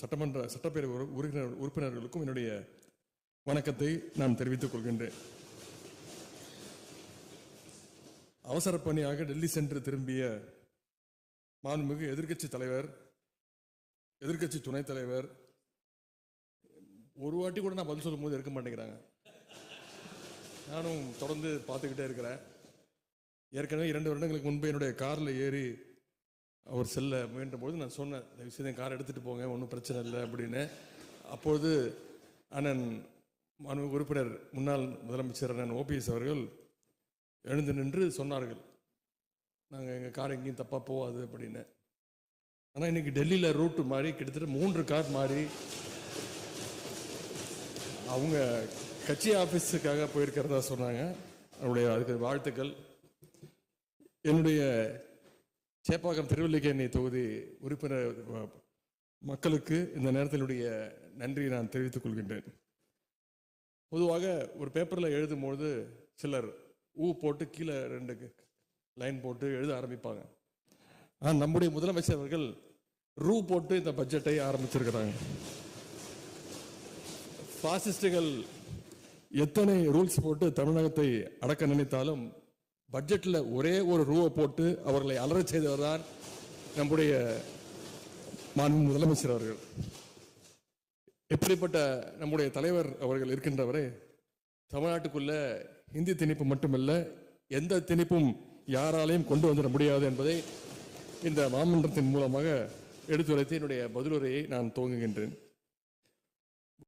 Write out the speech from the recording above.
சட்டமன்ற சட்டப்பேரவை உறுப்பினர் உறுப்பினர்களுக்கும் என்னுடைய வணக்கத்தை நான் தெரிவித்துக் கொள்கின்றேன். அவசர பணியாக டெல்லி சென்று திரும்பிய மாண்புமிகு எதிர்க்கட்சி தலைவர் எதிர்க்கட்சி துணைத் தலைவர் ஒரு வாட்டி கூட நான் பதில் சொல்லும்போது இருக்க மாட்டேங்கிறாங்க. நானும் தொடர்ந்து பார்த்துக்கிட்டே இருக்கிறேன். ஏற்கனவே இரண்டு வருடங்களுக்கு முன்பு என்னுடைய காரில் ஏறி அவர் செல்ல முயன்ற நான் சொன்னேன் இந்த விஷயத்தை கார் எடுத்துகிட்டு போங்க ஒன்றும் பிரச்சனை இல்லை அப்படின்னு. அப்பொழுது அண்ணன் மனு உறுப்பினர் முன்னாள் முதலமைச்சர் அண்ணன் ஓபிஎஸ் அவர்கள் எழுந்து நின்று சொன்னார்கள் நாங்கள் எங்கள் கார் எங்கேயும் தப்பாக போகாது அப்படின்னு. ஆனால் இன்றைக்கி டெல்லியில் ரூட்டு மாறி கிட்டத்தட்ட மூன்று கார் மாறி அவங்க கட்சி ஆஃபீஸுக்காக போயிருக்கிறதா சொன்னாங்க. அவருடைய அதுக்கு வாழ்த்துக்கள். என்னுடைய சேப்பாக்கம் திருவல்லிக்கேணி தொகுதி உறுப்பினர் மக்களுக்கு இந்த நேரத்தினுடைய நன்றியை நான் தெரிவித்துக் கொள்கின்றேன். பொதுவாக ஒரு பேப்பரில் எழுதும்பொழுது சிலர் ஊ போட்டு கீழே ரெண்டு லைன் போட்டு எழுத ஆரம்பிப்பாங்க. ஆனால் நம்முடைய முதலமைச்சர் அவர்கள் ரூ போட்டு இந்த பட்ஜெட்டை ஆரம்பிச்சிருக்கிறாங்க. பாசிஸ்டுகள் எத்தனை ரூல்ஸ் போட்டு தமிழகத்தை அடக்க நினைத்தாலும் பட்ஜெட்டில் ஒரே ஒரு ரூவை போட்டு அவர்களை அலறச் செய்தவர் தான் நம்முடைய மாண்பு முதலமைச்சர் அவர்கள். எப்படிப்பட்ட நம்முடைய தலைவர் அவர்கள் இருக்கின்றவரே தமிழ்நாட்டுக்குள்ள இந்தி திணிப்பு மட்டுமல்ல எந்த திணிப்பும் யாராலையும் கொண்டு வந்துட முடியாது என்பதை இந்த மாமன்றத்தின் மூலமாக எடுத்துரைத்து என்னுடைய பதிலுரையை நான் துவங்குகின்றேன்.